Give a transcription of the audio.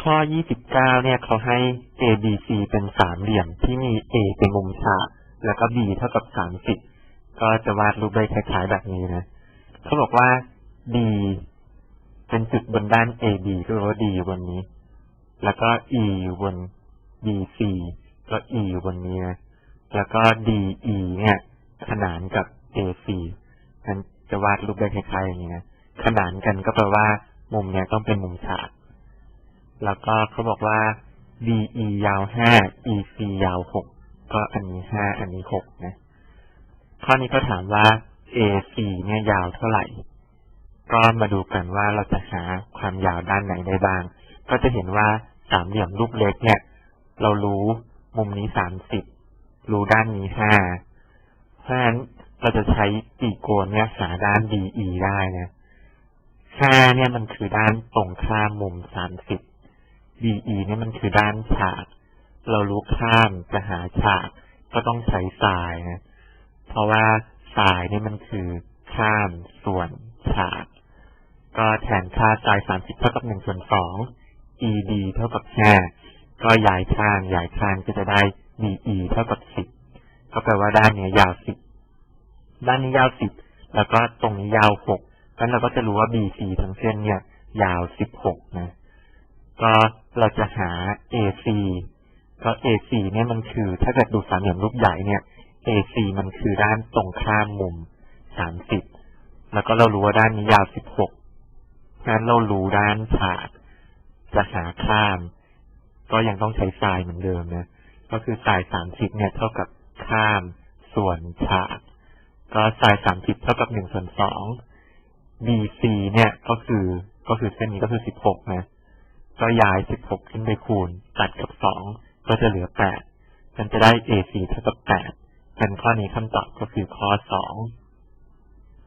ข้อ 29 เนี่ยเขาให้ A B C เป็นสามเหลี่ยมที่มี A เป็นมุมฉากแล้วก็ B เท่ากับ 30 ก็จะวาดรูปได้คล้ายๆแบบนี้นะ เขาบอกว่า D เป็นจุดบนด้าน AB ก็แปลว่า D อยู่บนนี้ แล้วก็ E อยู่บน BC ก็ E อยู่บนนี้นะแล้วก็ DE เนี่ย ขนานกับ AC นั้นจะวาดรูปได้คล้ายๆอย่างนี้นะ ขนานกันก็แปลว่า มุมเนี้ยต้องเป็นมุมฉาก แล้วก็เขาบอกว่า DE ยาว5 EC ยาว6ก็อันนี้5อันนี้6นะ ข้อนี้ก็ถามว่า AC เนี่ยยาวเท่าไหร่ ก็มาดูกันว่าเราจะหาความยาวด้านไหนได้บ้าง ก็จะเห็นว่าสามเหลี่ยมรูปเล็กเนี่ย เรารู้มุมนี้30รู้ด้านนี้5เพราะฉะนั้นเราจะใช้ปีโกนเนี่ยหาด้าน DE ได้นะ5เนี่ยมันคือด้านตรงข้ามมุม30 DE เนี่ยมันคือด้านฉาก เรารู้ข้ามจะหาฉาก ก็ต้องใช้สายนะ เพราะว่าสายเนี่ยมันคือข้ามส่วนฉาก ก็แทนค่าสาย30เท่ากับ1ส่วน2 ED เท่ากับ5ก็ย้ายข้างย้ายข้างก็จะได้ DE เท่ากับ10ก็แปลว่าด้านเนี้ยยาว10ด้านนี้ยาว10แล้วก็ตรงนี้ยาว6งั้นเราก็จะรู้ว่า BC ทั้งเส้นเนี่ย ยาว16นะ ก็ เราจะหา AC ก็ AC เนี่ยมันคือ ถ้าเกิดดูสามเหลี่ยมรูปใหญ่เนี่ย AC มันคือด้านตรงข้ามมุม30แล้วก็เรารู้ว่าด้านนี้ยาว16งั้นเรารู้ด้านฉากจะหาข้าม ก็ยังต้องใช้ทรายเหมือนเดิมนะก็คือทราย30เนี่ยเท่ากับข้ามส่วนฉากก็ทราย30เท่ากับ1ส่วน2 BC เนี่ยก็คือก็คือเส้นนี้ก็คือ16นะ ก็ย้าย 16 ขึ้นไปคูณ ตัดกับ 2 ก็จะเหลือ 8 มันจะได้ a 4เท่ากับ 8 เป็นข้อนี้คำตอบก็คือข้อ 2